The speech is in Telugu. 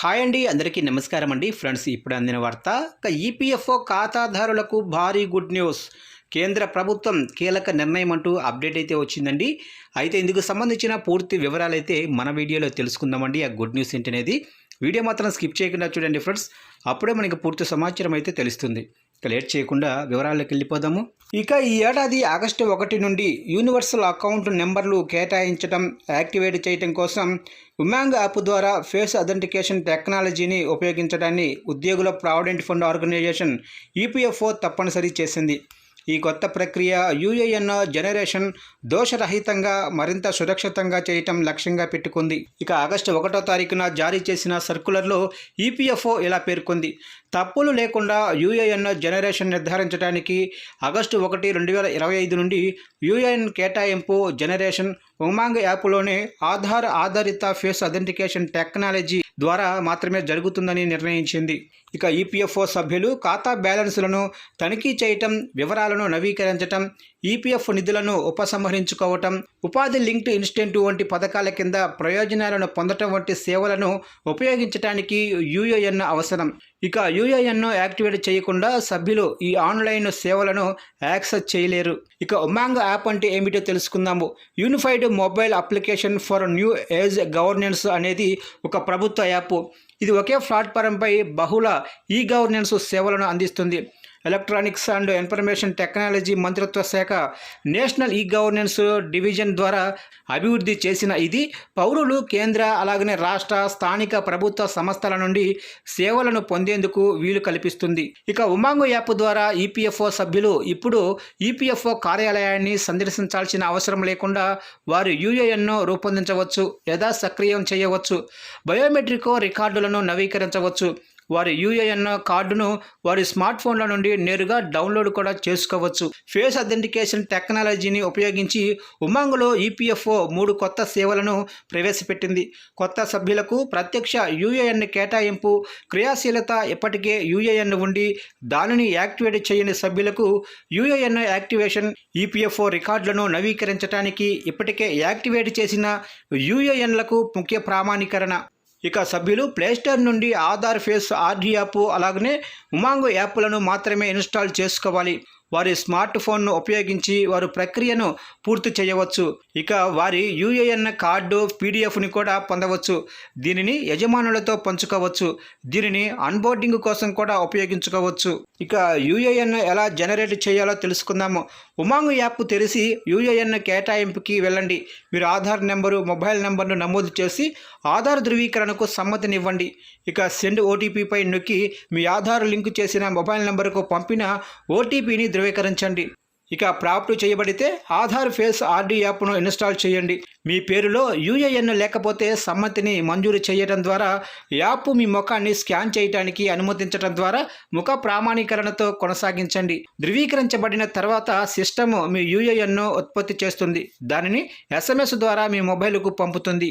హాయ్ అండి అందరికీ నమస్కారం అండి. ఫ్రెండ్స్ ఇప్పుడు అందిన వార్త ఒక ఈపీఎఫ్ఓ ఖాతాదారులకు భారీ గుడ్ న్యూస్. కేంద్ర ప్రభుత్వం కీలక నిర్ణయం అంటూ అప్డేట్ అయితే వచ్చిందండి. అయితే ఇందుకు సంబంధించిన పూర్తి వివరాలు అయితే మన వీడియోలో తెలుసుకుందామండి. ఆ గుడ్ న్యూస్ ఏంటనేది వీడియో మాత్రం స్కిప్ చేయకుండా చూడండి ఫ్రెండ్స్. అప్పుడే మనకి పూర్తి సమాచారం అయితే తెలుస్తుంది. ఇక లేట్ చేయకుండా వివరాల్లోకి వెళ్ళిపోదాము. ఇక ఈ ఏడాది ఆగస్టు ఒకటి నుండి యూనివర్సల్ అకౌంట్ నెంబర్లు కేటాయించడం యాక్టివేట్ చేయటం కోసం ఉమాంగ్ యాప్ ద్వారా ఫేస్ అథెంటికేషన్ టెక్నాలజీని ఉపయోగించడాన్ని ఉద్యోగుల ప్రావిడెంట్ ఫండ్ ఆర్గనైజేషన్ ఈపీఎఫ్ఓ తప్పనిసరి చేసింది. ఈ కొత్త ప్రక్రియ యూఏఎన్ జనరేషన్ దోషరహితంగా మరింత సురక్షితంగా చేయటం లక్ష్యంగా పెట్టుకుంది. ఇక ఆగస్టు ఒకటో తారీఖున జారీ చేసిన సర్కులర్లో ఈపీఎఫ్ఓ ఇలా పేర్కొంది? తప్పులు లేకుండా యూఏఎన్ జనరేషన్ నిర్ధారించడానికి ఆగస్టు ఒకటి రెండు వేల ఇరవై ఐదు నుండి యూఏఎన్ కేటాయింపు జనరేషన్ ఉమాంగ్ యాప్లోనే ఆధార్ ఆధారిత ఫేస్ అథెంటికేషన్ టెక్నాలజీ ద్వారా మాత్రమే జరుగుతుందని నిర్ణయించింది. ఇక ఈపీఎఫ్ఓ సభ్యులు ఖాతా బ్యాలెన్సులను తనిఖీ చేయటం వివరాలను నవీకరించటం ఈపీఎఫ్ నిధులను ఉపసంహరించుకోవటం ఉపాధి లింక్డ్ ఇన్స్టెంట్ వంటి పథకాల కింద ప్రయోజనాలను పొందటం వంటి సేవలను ఉపయోగించడానికి యూఏఎన్ అవసరం. ఇక యూఏఎన్ను యాక్టివేట్ చేయకుండా సభ్యులు ఈ ఆన్లైన్ సేవలను యాక్సెస్ చేయలేరు. ఇక ఉమాంగ్ యాప్ అంటే ఏమిటో తెలుసుకుందాము. Unified mobile application for new age governance అనేది ఒక ప్రభుత్వ యాప్. ఇది ఒకే ప్లాట్ఫారంపై బహుళ ఈ గవర్నెన్స్ సేవలను అందిస్తుంది. ఎలక్ట్రానిక్స్ అండ్ ఇన్ఫర్మేషన్ టెక్నాలజీ మంత్రిత్వ శాఖ నేషనల్ ఈ గవర్నెన్స్ డివిజన్ ద్వారా అభివృద్ధి చేసిన ఇది పౌరులు కేంద్ర అలాగనే రాష్ట్ర స్థానిక ప్రభుత్వ సంస్థల నుండి సేవలను పొందేందుకు వీలు కల్పిస్తుంది. ఇక ఉమాంగ్ యాప్ ద్వారా ఈపీఎఫ్ఓ సభ్యులు ఇప్పుడు ఈపీఎఫ్ఓ కార్యాలయాన్ని సందర్శించాల్సిన అవసరం లేకుండా వారు యూఏఎన్ను రూపొందించవచ్చు లేదా సక్రియం చేయవచ్చు బయోమెట్రిక్ రికార్డులను నవీకరించవచ్చు. వారి యూఏఎన్ కార్డును వారి స్మార్ట్ ఫోన్ల నుండి నేరుగా డౌన్లోడ్ కూడా చేసుకోవచ్చు. ఫేస్ అథెంటికేషన్ టెక్నాలజీని ఉపయోగించి ఉమాంగ్లో ఈపీఎఫ్ఓ మూడు కొత్త సేవలను ప్రవేశపెట్టింది. కొత్త సభ్యులకు ప్రత్యక్ష యూఏఎన్ కేటాయింపు క్రియాశీలత ఇప్పటికే యూఏఎన్ ఉండి దానిని యాక్టివేట్ చేయని సభ్యులకు యూఏఎన్ యాక్టివేషన్ ఈపీఎఫ్ఓ రికార్డులను నవీకరించడానికి ఇప్పటికే యాక్టివేట్ చేసిన యూఏఎన్లకు ముఖ్య ప్రామాణీకరణ. ఇక సభ్యులు ప్లేస్టోర్ నుండి ఆధార్ ఫేస్ ఆర్డీ యాప్ అలాగనే ఉమాంగ్ యాప్లను మాత్రమే ఇన్స్టాల్ చేసుకోవాలి. వారి స్మార్ట్ ఫోన్ను ఉపయోగించి వారు ప్రక్రియను పూర్తి చేయవచ్చు. ఇక వారి యూఏఎన్ కార్డు పీడిఎఫ్ని కూడా పొందవచ్చు. దీనిని యజమానులతో పంచుకోవచ్చు. దీనిని అన్బోర్డింగ్ కోసం కూడా ఉపయోగించుకోవచ్చు. ఇక యూఏఎన్ ఎలా జనరేట్ చేయాలో తెలుసుకుందాము. ఉమాంగ్ యాప్ తెరిచి యూఏఎన్ కేటాయింపుకి వెళ్ళండి. మీరు ఆధార్ నెంబరు మొబైల్ నెంబర్ను నమోదు చేసి ఆధార్ ధృవీకరణకు సమ్మతినివ్వండి. ఇక సెండ్ ఓటీపీపై నొక్కి మీ ఆధార్ లింక్ చేసిన మొబైల్ నెంబర్కు పంపిన ఓటీపీని ధృవీకరించండి. ఇక ప్రాప్ట్ చేయబడితే ఆధార్ ఫేస్ ఆర్డీ యాప్ను ఇన్స్టాల్ చేయండి. మీ పేరులో యూఏఎన్ లేకపోతే సమ్మతిని మంజూరు చేయడం ద్వారా యాప్ మీ ముఖాన్ని స్కాన్ చేయడానికి అనుమతించడం ద్వారా ముఖ ప్రామాణీకరణతో కొనసాగించండి. ధృవీకరించబడిన తర్వాత సిస్టమ్ మీ యూఏఎన్ను ఉత్పత్తి చేస్తుంది. దానిని ఎస్ఎంఎస్ ద్వారా మీ మొబైల్కు పంపుతుంది.